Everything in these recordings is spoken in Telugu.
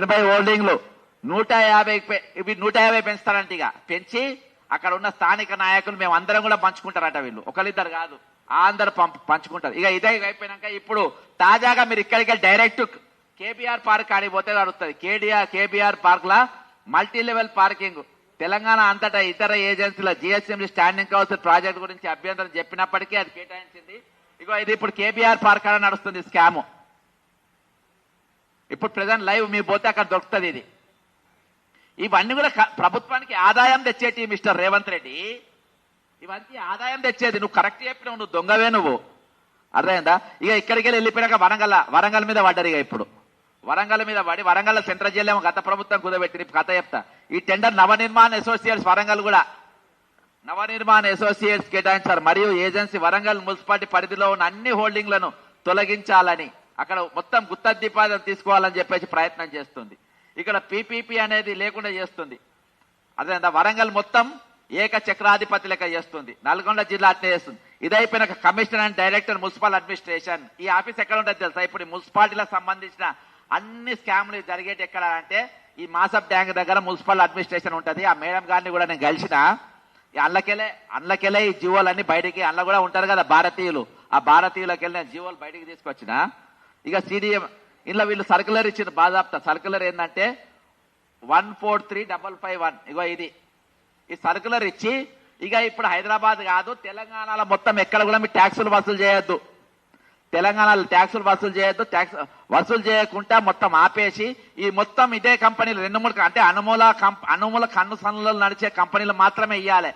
ఎనభై హోల్డింగ్లు. నూట యాభై ఇవి నూట యాభై పెంచుతారంట ఇక. పెంచి అక్కడ ఉన్న స్థానిక నాయకులు మేము అందరం కూడా పంచుకుంటారట వీళ్ళు. ఒకరిద్దరు కాదు అందరు పంప్ పంచుకుంటారు. ఇక ఇదే అయిపోయినాక ఇప్పుడు తాజాగా మీరు ఇక్కడికి డైరెక్ట్ కేబీఆర్ పార్క్ ఆడికి అడుగుతుంది నడుస్తుంది కేబీఆర్ పార్క్ లా మల్టీ లెవెల్ పార్కింగ్. తెలంగాణ అంతటా ఇతర ఏజెన్సీల జిఎస్ఎంసీ స్టాండింగ్ హౌస్ ప్రాజెక్ట్ గురించి అభ్యంతరం చెప్పినప్పటికీ అది కేటాయించింది. ఇగో ఇది ఇప్పుడు కేబీఆర్ పార్క్ అని నడుస్తుంది స్కామ్. ఇప్పుడు ప్రజెంట్ లైవ్ మీ పోతే అక్కడ దొరుకుతుంది ఇది. ఇవన్నీ కూడా క- ప్రభుత్వానికి ఆదాయం తెచ్చేటి మిస్టర్ రేవంత్ రెడ్డి. ఇవన్నీ ఆదాయం తెచ్చేది. నువ్వు కరెక్ట్ చెప్పినావు నువ్వు దొంగవే నువ్వు. అర్థమైందా? ఇక ఇక్కడికి వెళ్ళి వెళ్ళిపోయినాక వరంగల్ వరంగల్ మీద పడ్డారు ఇక ఇప్పుడు. వరంగల్ మీద పడి వరంగల్ సెంట్రల్ జైలు గత ప్రభుత్వం కుదబెట్టి కథ చెప్తా. ఈ టెండర్ నవనిర్మాణ అసోసియేట్స్ వరంగల్ కూడా. నవనిర్మాణ అసోసియేట్స్ కేటాయించారు. మరియు ఏజెన్సీ వరంగల్ మున్సిపాలిటీ పరిధిలో ఉన్న అన్ని హోల్డింగ్లను తొలగించాలని. అక్కడ మొత్తం గుత్తద్దిపాదం తీసుకోవాలని చెప్పేసి ప్రయత్నం చేస్తుంది. ఇక్కడ పీపీపీ అనేది లేకుండా చేస్తుంది. అదే వరంగల్ మొత్తం ఏక చక్రాధిపతి లెక్క చేస్తుంది. నల్గొండ జిల్లా అట్లే చేస్తుంది. ఇది అయిపోయినాక commissioner and director municipal administration. ఈ ఆఫీస్ ఎక్కడ ఉంటుంది తెలుసా? ఇప్పుడు మున్సిపాలిటీలకు సంబంధించిన అన్ని స్కామ్లు జరిగేటి ఎక్కడ అంటే ఈ మాసప్ ట్యాంక్ దగ్గర మున్సిపల్ అడ్మినిస్ట్రేషన్ ఉంటుంది. ఆ మేడం గారిని కూడా నేను కలిసిన. ఈ అల్లకెళ్ళే అల్లకెళ్ళే ఈ జీవోలన్నీ బయటికి అందులో కూడా ఉంటారు కదా భారతీయులు. ఆ భారతీయులకి వెళ్ళిన జీవోలు బయటికి తీసుకొచ్చిన. ఇక సిడిఎం ఇంట్లో వీళ్ళు సర్కులర్ ఇచ్చిన బాధాప్త. సర్కులర్ ఏంటంటే one four three double five one. ఇగో ఇది. ఈ సర్కులర్ ఇచ్చి ఇక ఇప్పుడు హైదరాబాద్ కాదు తెలంగాణలో మొత్తం ఎక్కడ కూడా మీరు ట్యాక్సులు వసూలు చేయొద్దు. తెలంగాణలో ట్యాక్సులు వసూలు చేయొద్దు. ట్యాక్స్ వసూలు చేయకుండా మొత్తం ఆపేసి ఈ మొత్తం ఇదే కంపెనీలు రెండు మూడు అంటే అనుమూల కంప్ అనుమూల కన్ను సన్నులు నడిచే కంపెనీలు మాత్రమే ఇవ్వాలి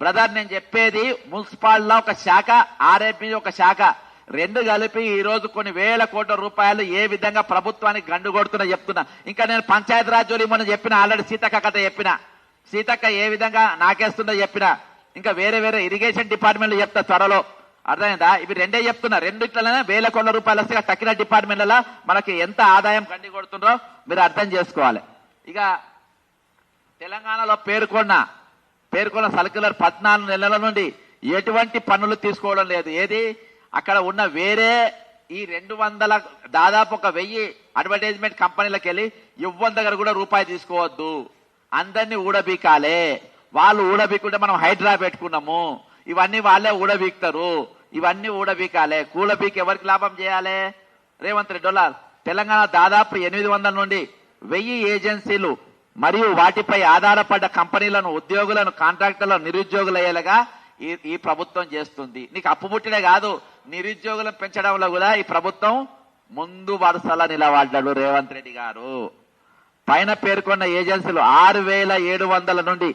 బ్రదర్ నేను చెప్పేది మున్సిపాల్లో ఒక శాఖ ఆర్ఏపీ ఒక శాఖ. రెండు కలిపి ఈ రోజు కొన్ని వేల కోట్ల రూపాయలు ఏ విధంగా ప్రభుత్వానికి గండుగొడుతున్నా చెప్తున్నా. ఇంకా నేను పంచాయతీ రాజ్ మొన్న చెప్పిన ఆల్రెడీ సీతక్క కథ చెప్పిన. సీతక్క ఏ విధంగా నాకేస్తుందో చెప్పిన. ఇంకా వేరే వేరే ఇరిగేషన్ డిపార్ట్మెంట్లు చెప్తా త్వరలో. అర్థమైందా? ఇవి రెండే చెప్తున్నా. రెండిట్లనే వేల కోట్ల రూపాయలు వస్తే తక్కిన డిపార్ట్మెంట్లలో మనకి ఎంత ఆదాయం కండి కొడుతుందో మీరు అర్థం చేసుకోవాలి. ఇక తెలంగాణలో పేర్కొన్న పేర్కొన్న సర్క్యులర్ పద్నాలుగు నెలల నుండి ఎటువంటి పన్నులు తీసుకోవడం లేదు. ఏది? అక్కడ ఉన్న వేరే ఈ రెండు వందల దాదాపు ఒక వెయ్యి అడ్వర్టైజ్మెంట్ కంపెనీలకు వెళ్ళి ఇవ్వని దగ్గర కూడా రూపాయి తీసుకోవద్దు. అందరినీ ఊడబీకాలే. వాళ్ళు ఊడబీకుంటే మనం హైడ్రా పెట్టుకున్నాము. ఇవన్నీ వాళ్ళే ఊడబీక్తారు. ఇవన్నీ ఊడబీకాలే. కూడబీకి ఎవరికి లాభం చేయాలి? రేవంత్ రెడ్డి డొల్లార్ తెలంగాణ దాదాపు ఎనిమిది వందల నుండి వెయ్యి ఏజెన్సీలు మరియు వాటిపై ఆధారపడ్డ కంపెనీలను ఉద్యోగులను కాంట్రాక్టర్లను నిరుద్యోగులయ్యేలాగా ఈ ఈ ప్రభుత్వం చేస్తుంది. నీకు అప్పు పుట్టినే కాదు. నిరుద్యోగులను పెంచడంలో కూడా ఈ ప్రభుత్వం ముందు వరుసలో నిలబడ్డాడు రేవంత్ రెడ్డి గారు. పైన పేర్కొన్న ఏజెన్సీలు ఆరు వేల ఏడు వందల నుండి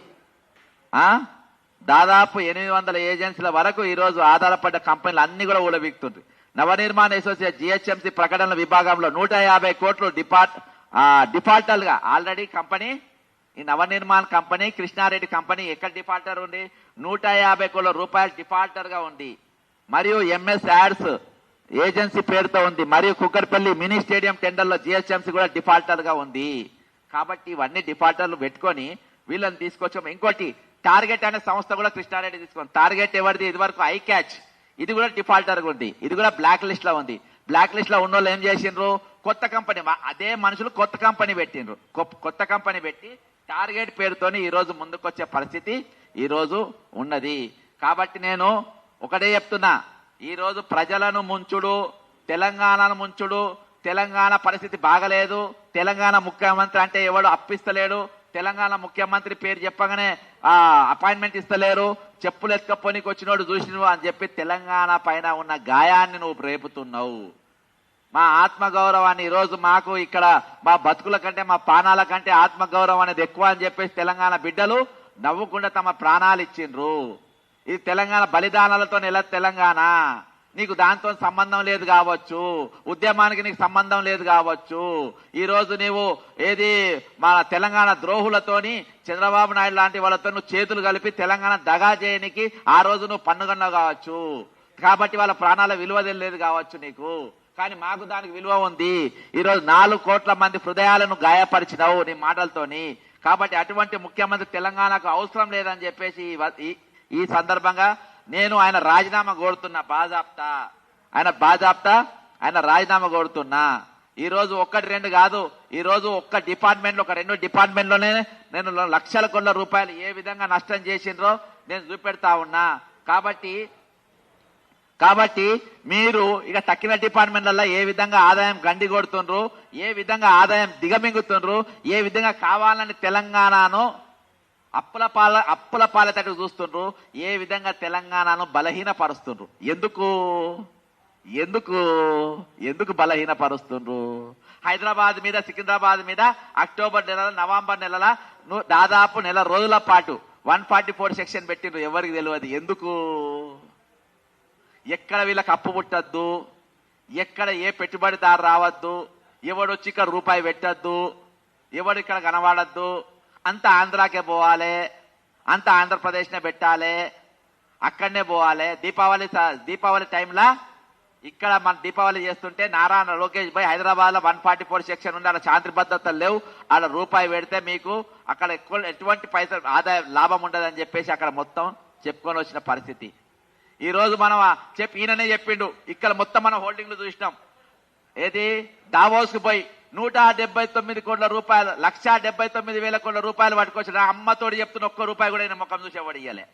దాదాపు ఎనిమిది వందల ఏజెన్సీల వరకు ఈరోజు ఆధారపడ్డ కంపెనీలు అన్ని కూడా ఊడబీక్తుంది నవనిర్మాణ అసోసియేషన్ జిహెచ్ఎంసీ ప్రకటనల విభాగంలో నూట యాభై కోట్లు డిపార్ట్ డిఫాల్టర్గా ఆల్రెడీ కంపెనీ ఈ నవనిర్మాణ కంపెనీ కృష్ణారెడ్డి కంపెనీ ఎక్కడ డిఫాల్టర్ ఉంది? నూట యాభై కోట్ల రూపాయలు డిఫాల్టర్గా ఉంది మరియు ఎంఎస్ యాడ్స్ ఏజెన్సీ పేరుతో ఉంది. మరియు కుక్కర్పల్లి మినీ స్టేడియం టెండర్లో జిహెచ్ఎంసీ కూడా డిఫాల్టర్గా ఉంది. కాబట్టి ఇవన్నీ డిఫాల్టర్లు పెట్టుకొని వీళ్ళని తీసుకొచ్చాము ఇంకోటి టార్గెట్ అనే సంస్థ కూడా కృష్ణారెడ్డి తీసుకుంది. టార్గెట్ ఎవరిది? ఇది వరకు ఐ క్యాచ్ ఇది కూడా డిఫాల్టర్గా ఉంది. ఇది కూడా బ్లాక్ లిస్ట్లో ఉంది. బ్లాక్ లిస్ట్లో ఉన్న వాళ్ళు ఏం చేసిండ్రు? కొత్త కంపెనీ. అదే మనుషులు కొత్త కంపెనీ పెట్టిండ్రు. కొత్త కంపెనీ పెట్టి టార్గెట్ పేరుతోని ఈరోజు ముందుకొచ్చే పరిస్థితి ఈరోజు ఉన్నది. కాబట్టి నేను ఒకటే చెప్తున్నా. ఈరోజు ప్రజలను ముంచుడు తెలంగాణను ముంచుడు తెలంగాణ పరిస్థితి బాగలేదు తెలంగాణ ముఖ్యమంత్రి అంటే ఎవడు అప్పిస్తలేడు తెలంగాణ ముఖ్యమంత్రి పేరు చెప్పగానే ఆ అపాయింట్మెంట్ ఇస్తలేరు చెప్పులు ఎత్తుకపోనికి వచ్చినోడు చూసినవు అని చెప్పి తెలంగాణ పైన ఉన్న గాయాన్ని నువ్వు రేపుతున్నావు. మా ఆత్మగౌరవాన్ని ఈరోజు మాకు ఇక్కడ మా బతుకుల కంటే మా ప్రాణాల కంటే ఆత్మగౌరవం అనేది ఎక్కువ అని చెప్పేసి తెలంగాణ బిడ్డలు నవ్వకుండా తమ ప్రాణాలు ఇచ్చిండ్రు. ఇది తెలంగాణ బలిదానాలతో నెల తెలంగాణ. నీకు దాంతో సంబంధం లేదు కావచ్చు. ఉద్యమానికి నీకు సంబంధం లేదు కావచ్చు. ఈరోజు నీవు ఏది మన తెలంగాణ ద్రోహులతోని చంద్రబాబు నాయుడు లాంటి వాళ్ళతో నువ్వు చేతులు కలిపి తెలంగాణ దగా చేయనికి ఆ రోజు నువ్వు పన్నుగన్నావు కావచ్చు. కాబట్టి వాళ్ళ ప్రాణాల విలువ తెలియదు కావచ్చు నీకు. కానీ మాకు దానికి విలువ ఉంది. ఈ రోజు నాలుగు కోట్ల మంది హృదయాలను గాయపరిచినావు నీ మాటలతోని. కాబట్టి అటువంటి ముఖ్యమంత్రి తెలంగాణకు అవసరం లేదని చెప్పేసి ఈ సందర్భంగా నేను ఆయన రాజీనామా కోరుతున్నా బాజాప్తా. ఆయన బాజాప్తా ఆయన రాజీనామా కోరుతున్నా. ఈ రోజు ఒక్కటి రెండు కాదు ఈ రోజు ఒక్క డిపార్ట్మెంట్లో ఒక రెండు డిపార్ట్మెంట్లోనే నేను లక్షల కొన్న రూపాయలు ఏ విధంగా నష్టం చేసిండ్రో నేను చూపెడతా ఉన్నా. కాబట్టి కాబట్టి మీరు ఇక తక్కిన డిపార్ట్మెంట్లలో ఏ విధంగా ఆదాయం గండి కొడుతుండ్రు ఏ విధంగా ఆదాయం దిగమింగుతుండ్రు ఏ విధంగా కావాలని తెలంగాణను అప్పుల పాల అప్పుల పాలతట్టు చూస్తుండ్రు ఏ విధంగా తెలంగాణను బలహీనపరుస్తుండ్రు. ఎందుకు? ఎందుకు? ఎందుకు బలహీనపరుస్తుండ్రు? హైదరాబాద్ మీద సికింద్రాబాద్ మీద అక్టోబర్ నెలల నవంబర్ నెలల దాదాపు నెల రోజుల పాటు వన్ ఫార్టీ ఫోర్ సెక్షన్ పెట్టిండ్రు ఎవరికి తెలియదు. ఎందుకు? ఎక్కడ వీళ్ళకి అప్పు పుట్టద్దు? ఎక్కడ ఏ పెట్టుబడిదారు రావద్దు? ఎవడొచ్చి ఇక్కడ రూపాయి పెట్టద్దు? ఎవడు ఇక్కడ కనబడద్దు? అంత ఆంధ్రాకే పోవాలి అంత ఆంధ్రప్రదేశ్నే పెట్టాలి అక్కడనే పోవాలి. దీపావళి దీపావళి టైంలో ఇక్కడ మన దీపావళి చేస్తుంటే నారాయణ లోకేష్ భాయ్ హైదరాబాద్లో వన్ ఫార్టీ ఫోర్ సెక్షన్ ఉంది. అక్కడ శాంతి భద్రతలు లేవు. అక్కడ రూపాయి పెడితే మీకు అక్కడ ఎక్కువ ఎటువంటి పైసలు ఆదాయం లాభం ఉండదని చెప్పేసి అక్కడ మొత్తం చెప్పుకొని వచ్చిన పరిస్థితి. ఈ రోజు మనం చెప్పి ఈయననే చెప్పిండు. ఇక్కడ మొత్తం మనం హోల్డింగ్లు చూసినాం. ఏది? దావోస్కు పోయి నూట డెబ్బై తొమ్మిది కోట్ల రూపాయలు లక్ష డెబ్బై తొమ్మిది వేల కోట్ల రూపాయలు పట్టుకొచ్చిన అమ్మతోడు చెప్తున్న ఒక్క రూపాయి కూడా ఈయన ముఖం చూసి ఎవడు ఇయ్యలే.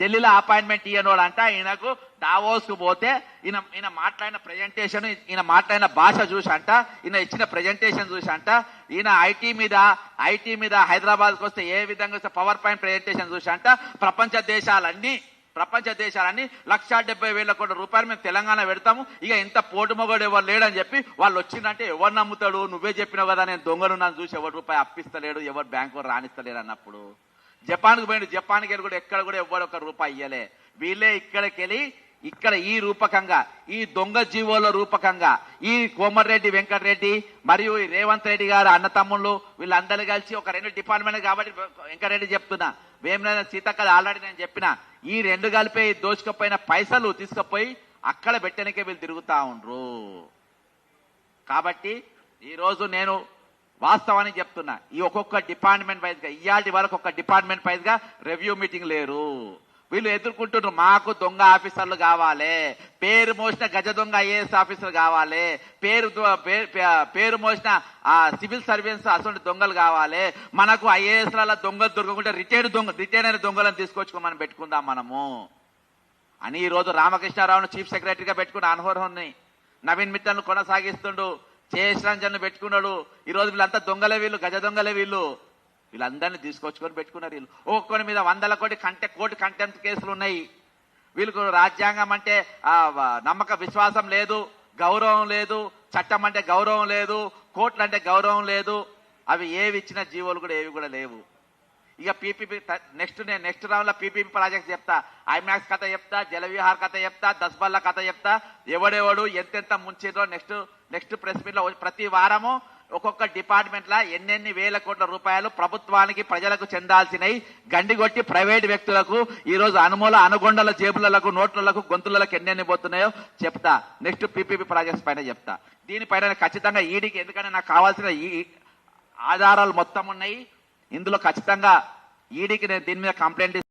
ఢిల్లీలో అపాయింట్మెంట్ ఇయ్యనోడు అంట ఈయనకు దావోస్కు పోతే ఈయన ఈయన మాట్లాడిన ప్రజెంటేషన్ ఈయన మాట్లాడిన భాష చూసి అంట ఈయన ఇచ్చిన ప్రజెంటేషన్ చూసి అంట ఈయన ఐటీ మీద ఐటీ మీద హైదరాబాద్కి వస్తే ఏ విధంగా వస్తే పవర్ పాయింట్ ప్రజెంటేషన్ చూసి అంట ప్రపంచ దేశాలన్నీ ప్రపంచ దేశాలన్నీ లక్షా డెబ్బై వేల కోట్ల రూపాయలు మేము తెలంగాణ పెడతాము. ఇక ఇంత పోటు మొగడు ఎవరు లేడని చెప్పి వాళ్ళు వచ్చిందంటే ఎవరు నమ్ముతాడు? నువ్వే చెప్పినావు కదా నేను దొంగను నన్ను చూసి ఎవరు రూపాయి అప్పిస్తలేడు ఎవరు బ్యాంకు రాణిస్తలేడు అన్నప్పుడు. జపాన్కి పోయిండు జపాన్కి వెళ్ళి కూడా ఎక్కడ కూడా ఎవరు ఒక రూపాయి ఇయ్యలే. వీళ్ళే ఇక్కడికి వెళ్ళి ఇక్కడ ఈ రూపకంగా ఈ దొంగ జీవోల రూపకంగా ఈ కోమర్రెడ్డి వెంకటరెడ్డి మరియు ఈ రేవంత్ రెడ్డి గారు అన్న తమ్ముళ్ళు వీళ్ళందరూ కలిసి ఒక రెండు డిపార్ట్మెంట్ కాబట్టి వెంకటరెడ్డి చెప్తున్నా. వేమిన సీతక్క ఆల్రెడీ నేను చెప్పిన ఈ రెండు కలిపి దోచుకపోయిన పైసలు తీసుకుపోయి అక్కడ పెట్టనికే వీళ్ళు తిరుగుతా ఉండ్రు. కాబట్టి ఈరోజు నేను వాస్తవానికి చెప్తున్నా. ఈ ఒక్కొక్క డిపార్ట్మెంట్ వైజ్గా గా వరకు ఒక డిపార్ట్మెంట్ వైజ్గా రివ్యూ మీటింగ్ లేరు. వీళ్ళు ఎదుర్కొంటున్నారు మాకు దొంగ ఆఫీసర్లు కావాలి పేరు మోసిన గజ దొంగ ఐఏఎస్ ఆఫీసర్ కావాలి పేరు పేరు మోసిన ఆ సివిల్ సర్వీస్ అసలు దొంగలు కావాలి మనకు ఐఏఎస్ల దొంగలు దొరకకుంటే రిటైర్డ్ దొంగ రిటైర్ అయిన దొంగలను తీసుకొచ్చుకో మనం పెట్టుకుందాం మనము. అని ఈ రోజు రామకృష్ణారావును చీఫ్ సెక్రటరీగా పెట్టుకున్న అనుభవం నవీన్ మిత్తల్ను కొనసాగిస్తుండు చేశ్రాంజన్ను పెట్టుకున్నాడు ఈ రోజు వీళ్ళంతా దొంగలే వీళ్ళు గజ దొంగలే వీళ్ళు. వీళ్ళందరినీ తీసుకొచ్చుకొని పెట్టుకున్నారు వీళ్ళు. ఒక్కొని మీద వందల కోటి కంటే కోటి కంటెంప్ట్ కేసులు ఉన్నాయి. వీళ్ళకు రాజ్యాంగం అంటే నమ్మక విశ్వాసం లేదు గౌరవం లేదు చట్టం అంటే గౌరవం లేదు కోర్టులు అంటే గౌరవం లేదు. అవి ఏవి ఇచ్చిన జీవోలు కూడా ఏవి కూడా లేవు. ఇక పీపీపీ నెక్స్ట్ నేను నెక్స్ట్ రౌండ్లో పీపీపీ ప్రాజెక్ట్ చెప్తా. ఐమాక్స్ కథ చెప్తా జలవిహార్ కథ చెప్తా దస్బల్లా కథ చెప్తా. ఎవడెవడు ఎంతెంత ముంచిందో నెక్స్ట్ నెక్స్ట్ ప్రెస్ మీట్లో ప్రతి వారము ఒక్కొక్క డిపార్ట్మెంట్లా ఎన్నెన్ని వేల కోట్ల రూపాయలు ప్రభుత్వానికి ప్రజలకు చెందాల్సినవి గండిగొట్టి ప్రైవేట్ వ్యక్తులకు ఈరోజు అనుమూల అనుగొండల జేబులకు నోట్లకు గొంతులకు ఎన్నెన్ని పోతున్నాయో చెప్తా. నెక్స్ట్ పీపీపీ ప్రాజెక్ట్స్ పైన చెప్తా. దీనిపైన ఖచ్చితంగా ఈడీకి ఎందుకంటే నాకు కావాల్సిన ఈ ఆధారాలు మొత్తం ఉన్నాయి. ఇందులో ఖచ్చితంగా ఈడీకి నేను దీని మీద కంప్లైంట్